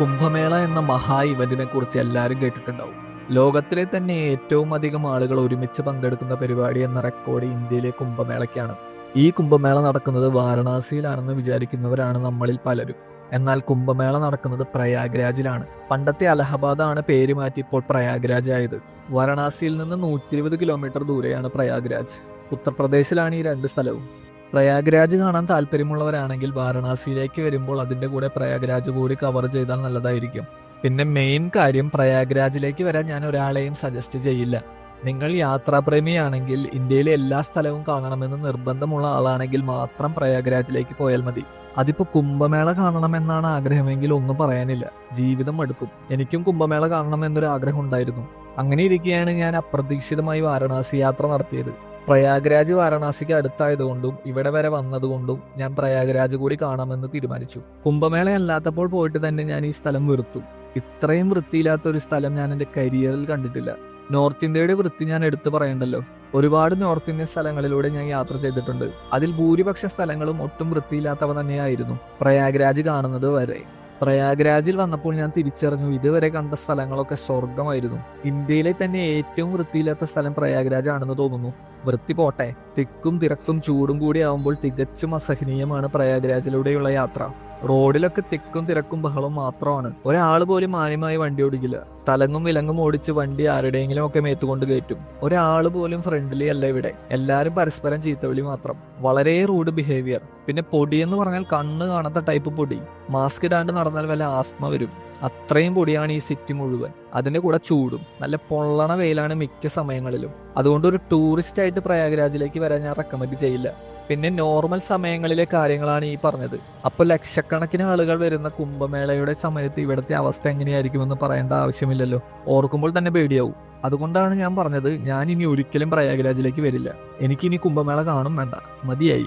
കുംഭമേള എന്ന മഹാ ഇവന്റിനെ കുറിച്ച് എല്ലാവരും കേട്ടിട്ടുണ്ടാവും. ലോകത്തിലെ തന്നെ ഏറ്റവും അധികം ആളുകൾ ഒരുമിച്ച് പങ്കെടുക്കുന്ന പരിപാടി എന്ന റെക്കോർഡ് ഇന്ത്യയിലെ കുംഭമേളയ്ക്കാണ്. ഈ കുംഭമേള നടക്കുന്നത് വാരണാസിയിലാണെന്ന് വിചാരിക്കുന്നവരാണ് നമ്മളിൽ പലരും. എന്നാൽ കുംഭമേള നടക്കുന്നത് പ്രയാഗ്രാജിലാണ്. പണ്ടത്തെ അലഹബാദാണ് പേര് മാറ്റി ഇപ്പോൾ പ്രയാഗ്രാജ് ആയത് വാരണാസിയിൽ നിന്ന് നൂറ്റി കിലോമീറ്റർ ദൂരെയാണ് പ്രയാഗ്രാജ്. ഉത്തർപ്രദേശിലാണ് ഈ രണ്ട് സ്ഥലവും. പ്രയാഗ്രാജ് കാണാൻ താല്പര്യമുള്ളവരാണെങ്കിൽ വാരണാസിയിലേക്ക് വരുമ്പോൾ അതിന്റെ കൂടെ പ്രയാഗ്രാജ് കൂടി കവർ ചെയ്താൽ നല്ലതായിരിക്കും. പിന്നെ മെയിൻ കാര്യം പ്രയാഗ്രാജിലേക്ക് വരാൻ ഞാൻ ഒരാളെയും സജസ്റ്റ് ചെയ്യില്ല. നിങ്ങൾ യാത്രാപ്രേമിയാണെങ്കിൽ ഇന്ത്യയിലെ എല്ലാ സ്ഥലവും കാണണമെന്ന് നിർബന്ധമുള്ള ആളാണെങ്കിൽ മാത്രം പ്രയാഗ്രാജിലേക്ക് പോയാൽ മതി. അതിപ്പോ കുംഭമേള കാണണമെന്നാണ് ആഗ്രഹമെങ്കിൽ ഒന്നും പറയാനില്ല. ജീവിതം എടുക്കും. എനിക്കും കുംഭമേള കാണണം എന്നൊരു ആഗ്രഹം ഉണ്ടായിരുന്നു. അങ്ങനെ ഇരിക്കെയാണ് ഞാൻ അപ്രതീക്ഷിതമായി വാരണാസി യാത്ര നടത്തിയത്. പ്രയാഗ്രാജ് വാരണാസിക്ക് അടുത്തായതുകൊണ്ടും ഇവിടെ വരെ വന്നതുകൊണ്ടും ഞാൻ പ്രയാഗ്രാജ് കൂടി കാണാമെന്ന് തീരുമാനിച്ചു. കുംഭമേള അല്ലാത്തപ്പോൾ പോയിട്ട് തന്നെ ഞാൻ ഈ സ്ഥലം വെറുത്തു. ഇത്രയും വൃത്തിയില്ലാത്ത ഒരു സ്ഥലം ഞാൻ എന്റെ കരിയറിൽ കണ്ടിട്ടില്ല. നോർത്ത് ഇന്ത്യയുടെ വൃത്തി ഞാൻ എടുത്തു പറയണ്ടല്ലോ. ഒരുപാട് നോർത്ത് ഇന്ത്യൻ സ്ഥലങ്ങളിലൂടെ ഞാൻ യാത്ര ചെയ്തിട്ടുണ്ട്. അതിൽ ഭൂരിപക്ഷ സ്ഥലങ്ങളും ഒട്ടും വൃത്തിയില്ലാത്തവ തന്നെയായിരുന്നു പ്രയാഗ്രാജ് കാണുന്നത് വരെ. പ്രയാഗ്രാജിൽ വന്നപ്പോൾ ഞാൻ തിരിച്ചറിഞ്ഞു ഇതുവരെ കണ്ട സ്ഥലങ്ങളൊക്കെ സ്വർഗമായിരുന്നു ഇന്ത്യയിലെ തന്നെ ഏറ്റവും വൃത്തിയില്ലാത്ത സ്ഥലം പ്രയാഗ്രാജ് ആണെന്ന് തോന്നുന്നു. വൃത്തി പോട്ടെ. തിക്കും തിരക്കും ചൂടും കൂടി ആവുമ്പോൾ തികച്ചും അസഹനീയമാണ് പ്രയാഗ്രാജിലൂടെയുള്ള യാത്ര. റോഡിലൊക്കെ തിക്കും തിരക്കും ബഹളം മാത്രമാണ്. ഒരാൾ പോലും മാന്യമായി വണ്ടി ഓടിക്കില്ല. തലങ്ങും വിലങ്ങും ഓടിച്ച് വണ്ടി ആരുടെയെങ്കിലും ഒക്കെ മേത്തുകൊണ്ട് കയറ്റും. ഒരാൾ പോലും ഫ്രണ്ട്ലി അല്ല ഇവിടെ. എല്ലാവരും പരസ്പരം ചീത്തവിളി മാത്രം. വളരെ റൂഡ് ബിഹേവിയർ പിന്നെ പൊടി എന്ന് പറഞ്ഞാൽ കണ്ണ് കാണാത്ത ടൈപ്പ് പൊടി. മാസ്ക് ഇടാണ്ട് നടന്നാൽ വല്ല ആസ്മ വരും. അത്രയും പൊടിയാണ് ഈ സിറ്റി മുഴുവൻ. അതിന്റെ കൂടെ ചൂടും. നല്ല പൊള്ളണ വെയിലാണ് മിക്ക സമയങ്ങളിലും. അതുകൊണ്ട് ഒരു ടൂറിസ്റ്റ് ആയിട്ട് പ്രയാഗ്രാജിലേക്ക് വരാൻ ഞാൻ റെക്കമെൻഡ് ചെയ്യില്ല. പിന്നെ നോർമൽ സമയങ്ങളിലെ കാര്യങ്ങളാണ് ഈ പറഞ്ഞത്. അപ്പോൾ ലക്ഷക്കണക്കിന് ആളുകൾ വരുന്ന കുംഭമേളയുടെ സമയത്ത് ഇവിടുത്തെ അവസ്ഥ എങ്ങനെയായിരിക്കുമെന്ന് പറയേണ്ട ആവശ്യമില്ലല്ലോ. ഓർക്കുമ്പോൾ തന്നെ പേടിയാവും. അതുകൊണ്ടാണ് ഞാൻ പറഞ്ഞത് ഞാൻ ഇനി ഒരിക്കലും പ്രയാഗ്രാജിലേക്ക് വരില്ല. എനിക്കിനി കുംഭമേള കാണും വേണ്ട. മതിയായി.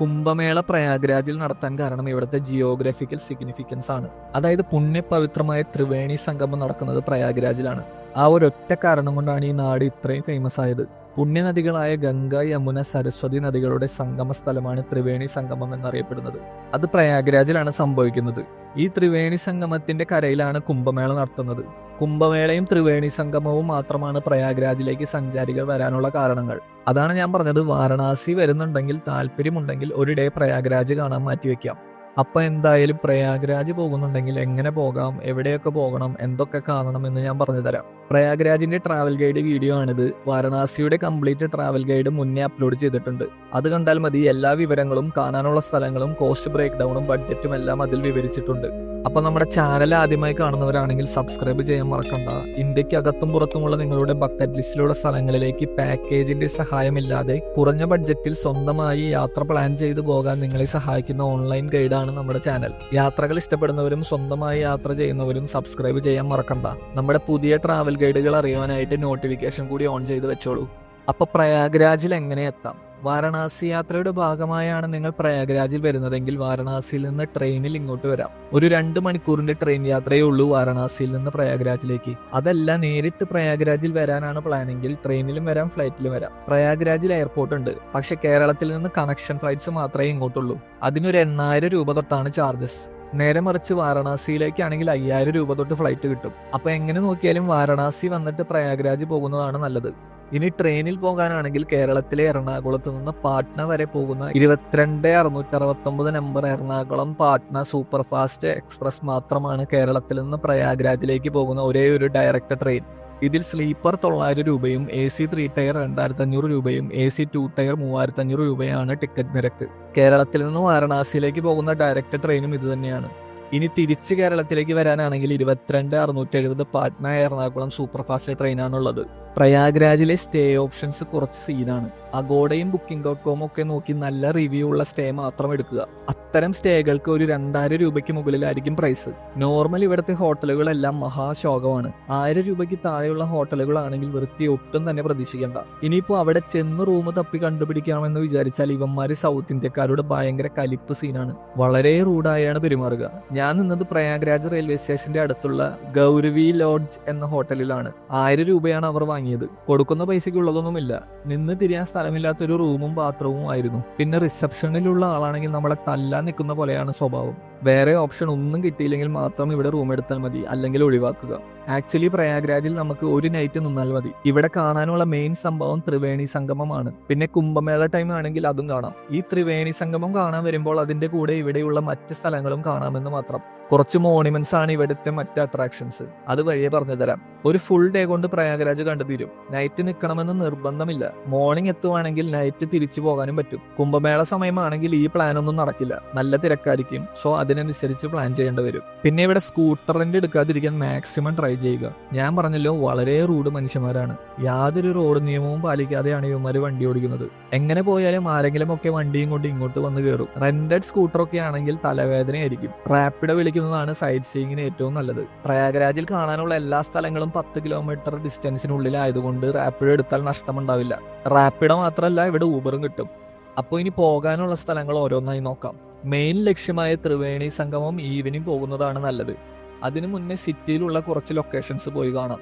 കുംഭമേള പ്രയാഗ്രാജിൽ നടത്താൻ കാരണം ഇവിടുത്തെ ജിയോഗ്രഫിക്കൽ സിഗ്നിഫിക്കൻസ് ആണ്. അതായത് പുണ്യപവിത്രമായ ത്രിവേണി സംഗമം നടക്കുന്നത് പ്രയാഗ്രാജിലാണ്. ആ ഒരൊറ്റ കാരണം കൊണ്ടാണ് ഈ നാട് ഇത്രയും ഫേമസ് ആയത്. പുണ്യനദികളായ ഗംഗ യമുന സരസ്വതി നദികളുടെ സംഗമ സ്ഥലമാണ് ത്രിവേണി സംഗമം എന്നറിയപ്പെടുന്നത്. അത് പ്രയാഗ്രാജിലാണ് സംഭവിക്കുന്നത്. ഈ ത്രിവേണി സംഗമത്തിന്റെ കരയിലാണ് കുംഭമേള നടത്തുന്നത്. കുംഭമേളയും ത്രിവേണി സംഗമവും മാത്രമാണ് പ്രയാഗ്രാജിലേക്ക് സഞ്ചാരികൾ വരാനുള്ള കാരണങ്ങൾ. അതാണ് ഞാൻ പറഞ്ഞത്. വാരണാസി വരുന്നുണ്ടെങ്കിൽ താല്പര്യമുണ്ടെങ്കിൽ ഒരു ഡേ പ്രയാഗ്രാജ് കാണാൻ മാറ്റിവെക്കാം. അപ്പൊ എന്തായാലും പ്രയാഗ്രാജ് പോകുന്നുണ്ടെങ്കിൽ എങ്ങനെ പോകാം എവിടെയൊക്കെ പോകണം എന്തൊക്കെ കാണണം എന്ന് ഞാൻ പറഞ്ഞു തരാം. പ്രയാഗ്രാജിന്റെ ട്രാവൽ ഗൈഡ് വീഡിയോ ആണിത്. വാരണാസിയുടെ കംപ്ലീറ്റ് ട്രാവൽ ഗൈഡ് മുന്നേ അപ്ലോഡ് ചെയ്തിട്ടുണ്ട്. അത് കണ്ടാൽ മതി എല്ലാ വിവരങ്ങളും കാണാനുള്ള സ്ഥലങ്ങളും കോസ്റ്റ് ബ്രേക്ക് ഡൗണും ബഡ്ജറ്റും എല്ലാം അതിൽ വിവരിച്ചിട്ടുണ്ട്. അപ്പൊ നമ്മുടെ ചാനൽ ആദ്യമായി കാണുന്നവരാണെങ്കിൽ സബ്സ്ക്രൈബ് ചെയ്യാൻ മറക്കണ്ട. ഇന്ത്യയ്ക്ക് അകത്തും പുറത്തുമുള്ള നിങ്ങളുടെ ബക്കറ്റ് ലിസ്റ്റിലുള്ള സ്ഥലങ്ങളിലേക്ക് പാക്കേജിന്റെ സഹായമില്ലാതെ കുറഞ്ഞ ബഡ്ജറ്റിൽ സ്വന്തമായി യാത്ര പ്ലാൻ ചെയ്തു പോകാൻ നിങ്ങളെ സഹായിക്കുന്ന ഓൺലൈൻ ഗൈഡാണ് നമ്മുടെ ചാനൽ യാത്രകൾ ഇഷ്ടപ്പെടുന്നവരും സ്വന്തമായി യാത്ര ചെയ്യുന്നവരും സബ്സ്ക്രൈബ് ചെയ്യാൻ മറക്കണ്ട. നമ്മുടെ പുതിയ ട്രാവൽ ഗൈഡുകൾ അറിയാനായിട്ട് നോട്ടിഫിക്കേഷൻ കൂടി ഓൺ ചെയ്ത് വെച്ചോളൂ. അപ്പൊ പ്രയാഗ്രാജിൽ എങ്ങനെ എത്താം? വാരണാസി യാത്രയുടെ ഭാഗമായാണ് നിങ്ങൾ പ്രയാഗ്രാജിൽ വരുന്നതെങ്കിൽ വാരണാസിയിൽ നിന്ന് ട്രെയിനിൽ ഇങ്ങോട്ട് വരാം. ഒരു രണ്ട് മണിക്കൂറിന്റെ ട്രെയിൻ യാത്രയേ ഉള്ളൂ വാരണാസിയിൽ നിന്ന് പ്രയാഗ്രാജിലേക്ക്. അതല്ല നേരിട്ട് പ്രയാഗ്രാജിൽ വരാനാണ് പ്ലാനെങ്കിൽ ട്രെയിനിലും വരാം ഫ്ലൈറ്റിലും വരാം. പ്രയാഗ്രാജിൽ എയർപോർട്ട് ഉണ്ട്. പക്ഷെ കേരളത്തിൽ നിന്ന് കണക്ഷൻ ഫ്ലൈറ്റ്സ് മാത്രമേ ഇങ്ങോട്ടുള്ളൂ. അതിനൊരു എണ്ണായിരം രൂപ തൊട്ടാണ് ചാർജസ്. നേരെ മറിച്ച് വാരണാസിയിലേക്കാണെങ്കിൽ അയ്യായിരം രൂപ തൊട്ട് ഫ്ലൈറ്റ് കിട്ടും. അപ്പൊ എങ്ങനെ നോക്കിയാലും വാരണാസി വന്നിട്ട് പ്രയാഗ്രാജ് പോകുന്നതാണ് നല്ലത്. ഇനി ട്രെയിനിൽ പോകാനാണെങ്കിൽ കേരളത്തിലെ എറണാകുളത്ത് നിന്ന് പാട്ന വരെ പോകുന്ന ഇരുപത്തിരണ്ട് അറുന്നൂറ്റി അറുപത്തൊമ്പത് number Ernakulam Patna super fast express മാത്രമാണ് കേരളത്തിൽ നിന്ന് പ്രയാഗ്രാജിലേക്ക് പോകുന്ന ഒരേ ഒരു ഡയറക്റ്റ് ട്രെയിൻ ഇതിൽ സ്ലീപ്പർ തൊള്ളായിരം രൂപയും എ സി ത്രീ ടയർ രണ്ടായിരത്തി അഞ്ഞൂറ് രൂപയും എ സി ടു ടയർ മൂവായിരത്തി അഞ്ഞൂറ് രൂപയാണ് ടിക്കറ്റ് നിരക്ക്. കേരളത്തിൽ നിന്ന് വാരണാസിയിലേക്ക് പോകുന്ന ഡയറക്റ്റ് ട്രെയിനും ഇത് തന്നെയാണ്. ഇനി തിരിച്ച് കേരളത്തിലേക്ക് വരാനാണെങ്കിൽ ഇരുപത്തിരണ്ട് അറുന്നൂറ്റി എഴുപത് പാട്ന എറണാകുളം സൂപ്പർ ഫാസ്റ്റ് ട്രെയിനാണുള്ളത്. പ്രയാഗ്രാജിലെ സ്റ്റേ ഓപ്ഷൻസ് കുറച്ച് സീനാണ്. അഗോഡയും ബുക്കിംഗ് ഡോട്ട് കോം ഒക്കെ നോക്കി നല്ല റിവ്യൂ ഉള്ള സ്റ്റേ മാത്രം എടുക്കുക. അത്തരം സ്റ്റേകൾക്ക് ഒരു രണ്ടായിരം രൂപയ്ക്ക് മുകളിലായിരിക്കും പ്രൈസ് നോർമൽ ഇവിടുത്തെ ഹോട്ടലുകളെല്ലാം മഹാശോകമാണ്. ആയിരം രൂപയ്ക്ക് താഴെയുള്ള ഹോട്ടലുകളാണെങ്കിൽ വൃത്തി ഒട്ടും തന്നെ പ്രതീക്ഷിക്കേണ്ട. ഇനിയിപ്പോൾ അവിടെ ചെന്ന് റൂം തപ്പി കണ്ടുപിടിക്കാമെന്ന് വിചാരിച്ചാൽ ഇവന്മാര് സൗത്ത് ഇന്ത്യക്കാരുടെ ഭയങ്കര കലിപ്പ് സീനാണ് വളരെ റൂഡായാണ് പെരുമാറുക. ഞാൻ നിന്നത് പ്രയാഗ്രാജ് റെയിൽവേ സ്റ്റേഷന്റെ അടുത്തുള്ള ഗൗരവി ലോഡ്ജ് എന്ന ഹോട്ടലിലാണ്. ആയിരം രൂപയാണ് അവർ വാങ്ങിയത്. കൊടുക്കുന്ന പൈസയ്ക്ക് ഉള്ളതൊന്നുമില്ല. നിന്ന് തിരിയാൻ സ്ഥലമില്ലാത്തൊരു റൂമും ബാത്റൂമും ആയിരുന്നു. പിന്നെ റിസപ്ഷനിലുള്ള ആളാണെങ്കിൽ നമ്മളെ തല്ലാൻ നിൽക്കുന്ന പോലെയാണ് സ്വഭാവം. വേറെ ഓപ്ഷൻ ഒന്നും കിട്ടിയില്ലെങ്കിൽ മാത്രം ഇവിടെ റൂം എടുത്താൽ മതി അല്ലെങ്കിൽ ഒഴിവാക്കുക. ആക്ച്വലി പ്രയാഗ്രാജിൽ നമുക്ക് ഒരു നൈറ്റ് നിന്നാൽ മതി. ഇവിടെ കാണാനുള്ള മെയിൻ സംഭവം ത്രിവേണി സംഗമമാണ്. പിന്നെ കുംഭമേള ടൈം ആണെങ്കിൽ അതും കാണാം. ഈ ത്രിവേണി സംഗമം കാണാൻ വരുമ്പോൾ അതിന്റെ കൂടെ ഇവിടെയുള്ള മറ്റ് സ്ഥലങ്ങളും കാണാമെന്ന് മാത്രം. കുറച്ച് മോണിമെന്റ്സ് ആണ് ഇവിടുത്തെ മറ്റ് അട്രാക്ഷൻസ് അത് വഴിയെ പറഞ്ഞു തരാം ഒരു ഫുൾ ഡേ കൊണ്ട് പ്രയാഗരാജ് കണ്ടു തീരും നൈറ്റ് നിൽക്കണമെന്ന് നിർബന്ധമില്ല. മോർണിംഗ് എത്തുവാണെങ്കിൽ നൈറ്റ് തിരിച്ചു പോകാനും പറ്റും. കുംഭമേള സമയമാണെങ്കിൽ ഈ പ്ലാൻ ഒന്നും നടക്കില്ല. നല്ല തിരക്കായിരിക്കും. സോ അതിനനുസരിച്ച് പ്ലാൻ ചെയ്യേണ്ടി വരും. പിന്നെ ഇവിടെ സ്കൂട്ടർ റെന്റ് എടുക്കാതിരിക്കാൻ മാക്സിമം ട്രൈ ചെയ്യുക. ഞാൻ പറഞ്ഞല്ലോ വളരെ റൂഡ് മനുഷ്യന്മാരാണ്. യാതൊരു റോഡ് നിയമവും പാലിക്കാതെയാണ് ഇവന്മാര് വണ്ടി ഓടിക്കുന്നത്. എങ്ങനെ പോയാലും ആരെങ്കിലും ഒക്കെ വണ്ടിയും കൊണ്ട് ഇങ്ങോട്ട് വന്ന് കയറും റെന്റഡ് സ്കൂട്ടർ ഒക്കെ ആണെങ്കിൽ തലവേദനയായിരിക്കും. റാപ്പിഡ് വിളിക്കുന്നതാണ് സൈറ്റ് സീയിങ്ങിന് ഏറ്റവും നല്ലത്. പ്രയാഗരാജിൽ കാണാനുള്ള എല്ലാ സ്ഥലങ്ങളും പത്ത് കിലോമീറ്റർ ഡിസ്റ്റൻസിനുള്ളിലായതുകൊണ്ട് റാപ്പിഡ് എടുത്താൽ നഷ്ടമുണ്ടാവില്ല. റാപ്പിഡ് മാത്രമല്ല ഇവിടെ ഊബറും കിട്ടും. അപ്പോൾ ഇനി പോകാനുള്ള സ്ഥലങ്ങൾ ഓരോന്നായി നോക്കാം. മെയിൻ ലക്ഷ്യമായ ത്രിവേണി സംഗമം ഈവനിങ് പോകുന്നതാണ് നല്ലത്. അതിനു മുന്നേ സിറ്റിയിലുള്ള കുറച്ച് ലൊക്കേഷൻസ് പോയി കാണാം.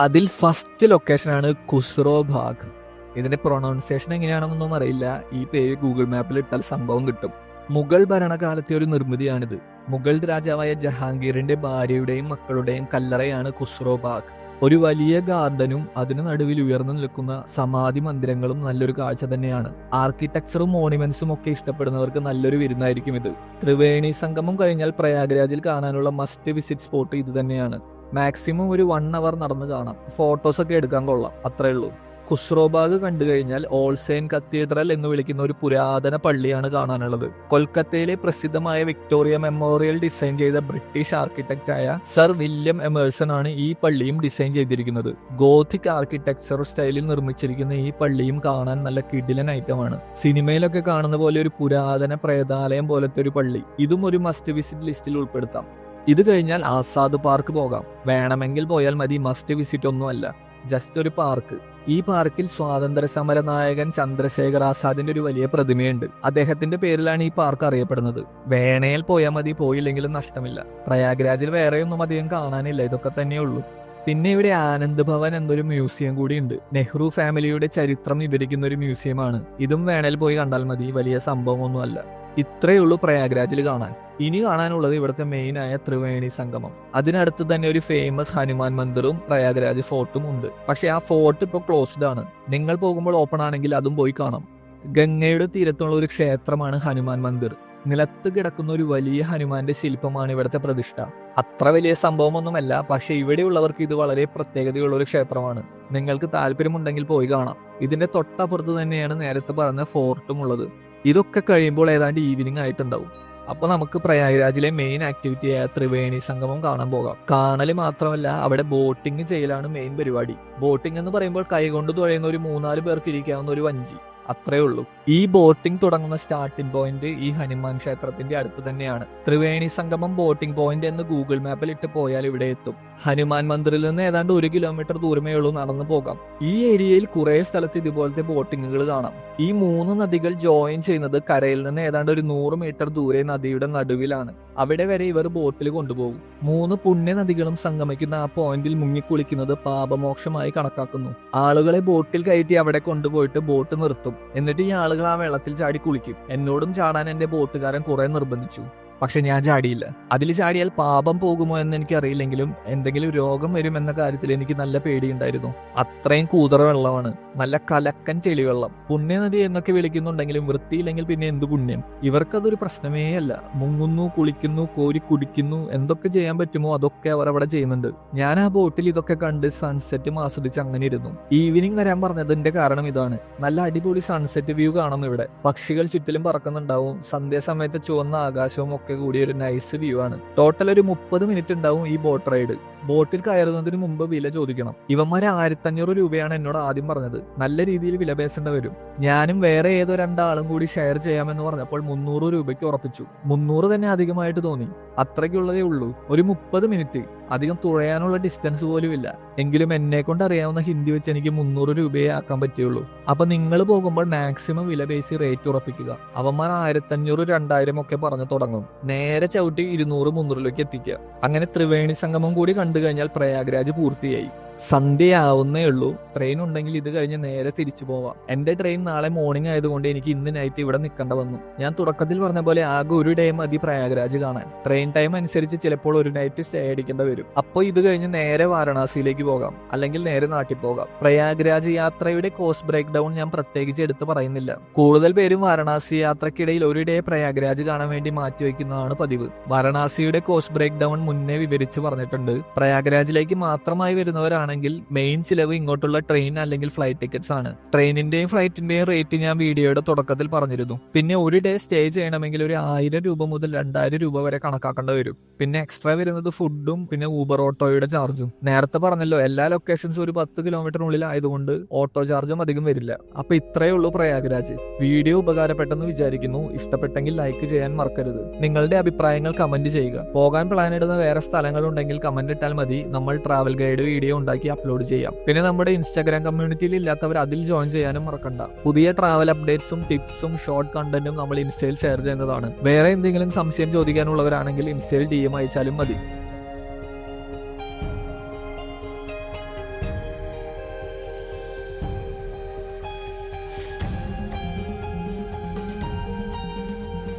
അതിൽ ഫസ്റ്റ് ലൊക്കേഷനാണ് കുസ്റോ ഭാഗ്. ഇതിന്റെ പ്രൊണൗൺസിയേഷൻ എങ്ങനെയാണെന്നൊന്നും അറിയില്ല. ഈ പേര് ഗൂഗിൾ മാപ്പിൽ ഇട്ടാൽ സംഭവം കിട്ടും. മുഗൾ ഭരണകാലത്തെ ഒരു നിർമ്മിതിയാണിത്. മുഗൾ രാജാവായ ജഹാംഗീറിന്റെ ഭാര്യയുടെയും മക്കളുടെയും കല്ലറയാണ് കുസ്റോ ബാഗ് ഒരു വലിയ ഗാർഡനും അതിനു നടുവിൽ ഉയർന്നു നിൽക്കുന്ന സമാധി മന്ദിരങ്ങളും നല്ലൊരു കാഴ്ച തന്നെയാണ്. ആർക്കിടെക്ചറും മോണിമെന്റ്സും ഒക്കെ ഇഷ്ടപ്പെടുന്നവർക്ക് നല്ലൊരു വിരുന്നായിരിക്കും ഇത്. ത്രിവേണി സംഗമം കഴിഞ്ഞാൽ പ്രയാഗ്രാജിൽ കാണാനുള്ള മസ്റ്റ് വിസിറ്റ് സ്പോട്ട് ഇത് തന്നെയാണ്. മാക്സിമം ഒരു വൺ അവർ നടന്ന് കാണാം. ഫോട്ടോസ് ഒക്കെ എടുക്കാൻ കൊള്ളാം. അത്രേ ഉള്ളൂ. ഖുസ്രോബാഗ് കണ്ടു കഴിഞ്ഞാൽ ഓൾസെയിൻ കത്തീഡ്രൽ എന്ന് വിളിക്കുന്ന ഒരു പുരാതന പള്ളിയാണ് കാണാനുള്ളത്. കൊൽക്കത്തയിലെ പ്രസിദ്ധമായ വിക്ടോറിയ മെമ്മോറിയൽ ഡിസൈൻ ചെയ്ത ബ്രിട്ടീഷ് ആർക്കിടെക്റ്റായ സർ വില്യം എമേഴ്സൺ ആണ് ഈ പള്ളിയും ഡിസൈൻ ചെയ്തിരിക്കുന്നത്. ഗോഥിക് ആർക്കിടെക്ചർ സ്റ്റൈലിൽ നിർമ്മിച്ചിരിക്കുന്ന ഈ പള്ളിയും കാണാൻ നല്ല കിടിലൻ ഐറ്റമാണ് സിനിമയിലൊക്കെ കാണുന്ന പോലെ ഒരു പുരാതന പ്രേതാലയം പോലത്തെ ഒരു പള്ളി. ഇതും ഒരു മസ്റ്റ് വിസിറ്റ് ലിസ്റ്റിൽ ഉൾപ്പെടുത്താം. ഇത് കഴിഞ്ഞാൽ ആസാദ് പാർക്ക് പോകാം. വേണമെങ്കിൽ പോയാൽ മതി മസ്റ്റ് വിസിറ്റ് ഒന്നുമല്ല ജസ്റ്റ് ഒരു പാർക്ക് ഈ പാർക്കിൽ സ്വാതന്ത്ര്യ സമര നായകൻ ചന്ദ്രശേഖർ ആസാദിന്റെ ഒരു വലിയ പ്രതിമയുണ്ട്. അദ്ദേഹത്തിന്റെ പേരിലാണ് ഈ പാർക്ക് അറിയപ്പെടുന്നത്. വേണയിൽ പോയാൽ മതി പോയില്ലെങ്കിലും നഷ്ടമില്ല. പ്രയാഗ്രാജിൽ വേറെയൊന്നും അധികം കാണാനില്ല ഇതൊക്കെ തന്നെയുള്ളൂ പിന്നെ ഇവിടെ ആനന്ദ് ഭവൻ എന്നൊരു മ്യൂസിയം കൂടിയുണ്ട് നെഹ്റു ഫാമിലിയുടെ ചരിത്രം വിവരിക്കുന്ന ഒരു മ്യൂസിയമാണ് ഇതും വേണേൽ പോയി കണ്ടാൽ മതി വലിയ സംഭവമൊന്നുമല്ല. ഇത്രയേ ഉള്ളൂ പ്രയാഗ്രാജിൽ കാണാൻ. ഇനി കാണാനുള്ളത് ഇവിടുത്തെ മെയിൻ ആയ ത്രിവേണി സംഗമം. അതിനടുത്ത് തന്നെ ഒരു ഫേമസ് ഹനുമാൻ മന്ദിറും പ്രയാഗ്രാജ് ഫോർട്ടും ഉണ്ട്. പക്ഷെ ആ ഫോർട്ട് ഇപ്പോൾ ക്ലോസ്ഡ് ആണ്. നിങ്ങൾ പോകുമ്പോൾ ഓപ്പൺ ആണെങ്കിൽ അതും പോയി കാണാം. ഗംഗയുടെ തീരത്തുള്ള ഒരു ക്ഷേത്രമാണ് ഹനുമാൻ മന്ദിർ. നിലത്ത് കിടക്കുന്ന ഒരു വലിയ ഹനുമാന്റെ ശില്പമാണ് ഇവിടുത്തെ പ്രതിഷ്ഠ. അത്ര വലിയ സംഭവമൊന്നുമല്ല പക്ഷെ ഇവിടെയുള്ളവർക്ക് ഇത് വളരെ പ്രത്യേകതയുള്ള ഒരു ക്ഷേത്രമാണ്. നിങ്ങൾക്ക് താല്പര്യമുണ്ടെങ്കിൽ പോയി കാണാം. ഇതിന്റെ തൊട്ടപ്പുറത്ത് തന്നെയാണ് നേരത്തെ പറഞ്ഞ ഫോർട്ടും ഉള്ളത്. ഇതൊക്കെ കഴിയുമ്പോൾ ഏതാണ്ട് ഈവനിങ് ആയിട്ടുണ്ടാവും. അപ്പൊ നമുക്ക് പ്രയാഗ്രാജിലെ മെയിൻ ആക്ടിവിറ്റിയായ ത്രിവേണി സംഗമം കാണാൻ പോകാം. കാണൽ മാത്രമല്ല അവിടെ ബോട്ടിംഗ് ചെയ്യലാണ് മെയിൻ പരിപാടി. ബോട്ടിംഗ് എന്ന് പറയുമ്പോൾ കൈകൊണ്ട് തുഴയുന്ന ഒരു മൂന്നാൽ പേർക്ക് ഇരിക്കാവുന്ന ഒരു വഞ്ചി. അത്രേ ഉള്ളൂ. ഈ ബോട്ടിംഗ് തുടങ്ങുന്ന സ്റ്റാർട്ടിംഗ് പോയിന്റ് ഈ ഹനുമാൻ ക്ഷേത്രത്തിന്റെ അടുത്ത് തന്നെയാണ്. ത്രിവേണി സംഗമം ബോട്ടിംഗ് പോയിന്റ് എന്ന് ഗൂഗിൾ മാപ്പിൽ ഇട്ട് പോയാൽ ഇവിടെ എത്തും. ഹനുമാൻ മന്ദിറിൽ നിന്ന് ഏതാണ്ട് ഒരു കിലോമീറ്റർ ദൂരമേ ഉള്ളൂ നടന്നു പോകാം. ഈ ഏരിയയിൽ കുറെ സ്ഥലത്ത് ഇതുപോലത്തെ ബോട്ടിങ്ങുകൾ കാണാം. ഈ മൂന്ന് നദികൾ ജോയിൻ ചെയ്യുന്നത് കരയിൽ നിന്ന് ഏതാണ്ട് ഒരു നൂറ് മീറ്റർ ദൂരെ നദിയുടെ നടുവിലാണ്. അവിടെ വരെ ഇവർ ബോട്ടിൽ കൊണ്ടുപോകും. മൂന്ന് പുണ്യ നദികളും സംഗമിക്കുന്ന ആ പോയിന്റിൽ മുങ്ങിക്കുളിക്കുന്നത് പാപമോക്ഷമായി കണക്കാക്കുന്നു. ആളുകളെ ബോട്ടിൽ കയറ്റി അവിടെ കൊണ്ടുപോയിട്ട് ബോട്ട് നിർത്തും. എന്നിട്ട് ഈ ആളുകൾ ആ വെള്ളത്തിൽ ചാടി കുളിക്കും. എന്നോടും ചാടാൻ എന്റെ ബോട്ടുകാരൻ കുറെ നിർബന്ധിച്ചു. പക്ഷെ ഞാൻ ചാടിയില്ല. അതിൽ ചാടിയാൽ പാപം പോകുമോ എന്ന് എനിക്ക് അറിയില്ലെങ്കിലും എന്തെങ്കിലും രോഗം വരും എന്ന കാര്യത്തിൽ എനിക്ക് നല്ല പേടിയുണ്ടായിരുന്നു. അത്രയും കൂതറ വെള്ളമാണ്. നല്ല കലക്കൻ ചെളിവെള്ളം. പുണ്യനദി എന്നൊക്കെ വിളിക്കുന്നുണ്ടെങ്കിലും വൃത്തിയില്ലെങ്കിൽ പിന്നെ എന്ത് പുണ്യം? ഇവർക്കതൊരു പ്രശ്നമേ അല്ല. മുങ്ങുന്നു കുളിക്കുന്നു കോരി കുടിക്കുന്നു എന്തൊക്കെ ചെയ്യാൻ പറ്റുമോ അതൊക്കെ അവർ അവിടെ ചെയ്യുന്നുണ്ട്. ഞാൻ ആ ബോട്ടിൽ ഇതൊക്കെ കണ്ട് സൺസെറ്റും ആസ്വദിച്ച് അങ്ങനെ ഇരുന്നു. ഈവനിങ് വരാൻ പറഞ്ഞതിന്റെ കാരണം ഇതാണ്. നല്ല അടിപൊളി സൺസെറ്റ് വ്യൂ കാണും ഇവിടെ. പക്ഷികൾ ചുറ്റിലും പറക്കുന്നുണ്ടാവും. സന്ധ്യാസമയത്ത് ചുവന്ന ആകാശവും ഒക്കെ കൂടി ഒരു നൈസ് വ്യൂ ആണ്. ടോട്ടൽ ഒരു മുപ്പത് മിനിറ്റ് ഉണ്ടാവും ഈ ബോട്ട് റൈഡ് ബോട്ടിൽ കയറുന്നതിന് മുമ്പ് വില ചോദിക്കണം. ഇവന്മാരെ ആയിരത്തഞ്ഞൂറ് രൂപയാണ് എന്നോട് ആദ്യം പറഞ്ഞത്. നല്ല രീതിയിൽ വില പേശേണ്ടി വരും. ഞാനും വേറെ ഏതോ രണ്ടാളും കൂടി ഷെയർ ചെയ്യാമെന്ന് പറഞ്ഞപ്പോൾ മുന്നൂറ് രൂപയ്ക്ക് ഉറപ്പിച്ചു. മുന്നൂറ് തന്നെ അധികമായിട്ട് തോന്നി. അത്രയ്ക്കുള്ളതേ ഉള്ളൂ. ഒരു മുപ്പത് മിനിറ്റ് അധികം തുഴയാനുള്ള ഡിസ്റ്റൻസ് പോലും ഇല്ല. എങ്കിലും എന്നെ കൊണ്ട് അറിയാവുന്ന ഹിന്ദി വെച്ച് എനിക്ക് മുന്നൂറ് രൂപയെ ആക്കാൻ പറ്റുള്ളൂ. അപ്പൊ നിങ്ങൾ പോകുമ്പോൾ മാക്സിമം വില പേശി റേറ്റ് ഉറപ്പിക്കുക. അവന്മാർ ആയിരത്തഞ്ഞൂറ് രണ്ടായിരം ഒക്കെ പറഞ്ഞു തുടങ്ങും. നേരെ ചവിട്ടി ഇരുന്നൂറ് മുന്നൂറിലേക്ക് എത്തിക്കുക. അങ്ങനെ ത്രിവേണി സംഗമം കൂടി കണ്ടു. കഴിഞ്ഞാൽ പ്രയാഗ്രാജ് പൂർത്തിയായി. സന്ധ്യയാവുന്നേ ഉള്ളൂ. ട്രെയിൻ ഉണ്ടെങ്കിൽ ഇത് കഴിഞ്ഞ് നേരെ തിരിച്ചു പോവാം. എന്റെ ട്രെയിൻ നാളെ മോർണിംഗ് ആയതുകൊണ്ട് എനിക്ക് ഇന്ന് നൈറ്റ് ഇവിടെ നിൽക്കേണ്ട വന്നു. ഞാൻ തുടക്കത്തിൽ പറഞ്ഞ പോലെ ആകെ ഒരു ടൈം മതി പ്രയാഗ്രാജ് കാണാൻ. ട്രെയിൻ ടൈം അനുസരിച്ച് ചിലപ്പോൾ ഒരു നൈറ്റ് സ്റ്റേ അടിക്കേണ്ടി വരും. അപ്പോൾ ഇത് കഴിഞ്ഞ് നേരെ വാരണാസിയിലേക്ക് പോകാം. അല്ലെങ്കിൽ നേരെ നാട്ടിൽ പോകാം. പ്രയാഗ്രാജ് യാത്രയുടെ കോസ്റ്റ് ബ്രേക്ക് ഡൗൺ ഞാൻ പ്രത്യേകിച്ച് എടുത്ത് പറയുന്നില്ല. കൂടുതൽ പേരും വാരണാസി യാത്രക്കിടയിൽ ഒരു ഡേ പ്രയാഗ്രാജ് കാണാൻ വേണ്ടി മാറ്റിവെക്കുന്നതാണ് പതിവ്. വാരണാസിയുടെ കോസ്റ്റ് ബ്രേക്ക് ഡൗൺ മുന്നേ വിവരിച്ച് പറഞ്ഞിട്ടുണ്ട്. പ്രയാഗ്രാജിലേക്ക് മാത്രമായി വരുന്നവരാണെങ്കിൽ മെയിൻ ചിലവ് ഇങ്ങോട്ടുള്ള ട്രെയിൻ അല്ലെങ്കിൽ ഫ്ലൈറ്റ് ടിക്കറ്റ്സ് ആണ്. ട്രെയിനിന്റെയും ഫ്ലൈറ്റിന്റെയും റേറ്റ് ഞാൻ വീഡിയോയുടെ തുടക്കത്തിൽ പറഞ്ഞിരുന്നു. പിന്നെ ഒരു ഡേ സ്റ്റേ ചെയ്യണമെങ്കിൽ ഒരു ആയിരം രൂപ മുതൽ രണ്ടായിരം രൂപ വരെ കണക്കാക്കേണ്ടി വരും. പിന്നെ എക്സ്ട്രാ വരുന്നത് ഫുഡും പിന്നെ ഊബർ ഓട്ടോയുടെ ചാർജും നേരത്തെ പറഞ്ഞല്ലോ എല്ലാ ലൊക്കേഷൻസും ഒരു പത്ത് കിലോമീറ്ററിനുള്ളിൽ ആയതുകൊണ്ട് ഓട്ടോ ചാർജും അധികം വരില്ല. അപ്പൊ ഇത്രയേ ഉള്ളൂ പ്രയാഗ്രാജ്. വീഡിയോ ഉപകാരപ്പെട്ടെന്ന് വിചാരിക്കുന്നു. ഇഷ്ടപ്പെട്ടെങ്കിൽ ലൈക്ക് ചെയ്യാൻ മറക്കരുത്. നിങ്ങളുടെ അഭിപ്രായങ്ങൾ കമന്റ് ചെയ്യുക. പോകാൻ പ്ലാൻ ഇടുന്ന വേറെ സ്ഥലങ്ങളുണ്ടെങ്കിൽ കമന്റ് ഇട്ടാൽ മതി. നമ്മൾ ട്രാവൽ ഗൈഡ് വീഡിയോ ഉണ്ടാക്കി അപ്ലോഡ് ചെയ്യാം. പിന്നെ നമ്മുടെ ഇൻസ്റ്റാഗ്രാം കമ്മ്യൂണിറ്റിയിൽ ഇല്ലാത്തവർ അതിൽ ജോയിൻ ചെയ്യാനും മറക്കണ്ട. പുതിയ ട്രാവൽ അപ്ഡേറ്റ്സും ടിപ്സും ഷോർട്ട് കണ്ടന്റും നമ്മൾ ഇൻസ്റ്റയിൽ ഷെയർ ചെയ്യുന്നതാണ്. വേറെ എന്തെങ്കിലും സംശയം ചോദിക്കാനുള്ളവരാണെങ്കിൽ ഇൻസ്റ്റയിൽ ഡി എം അയച്ചാലും മതി.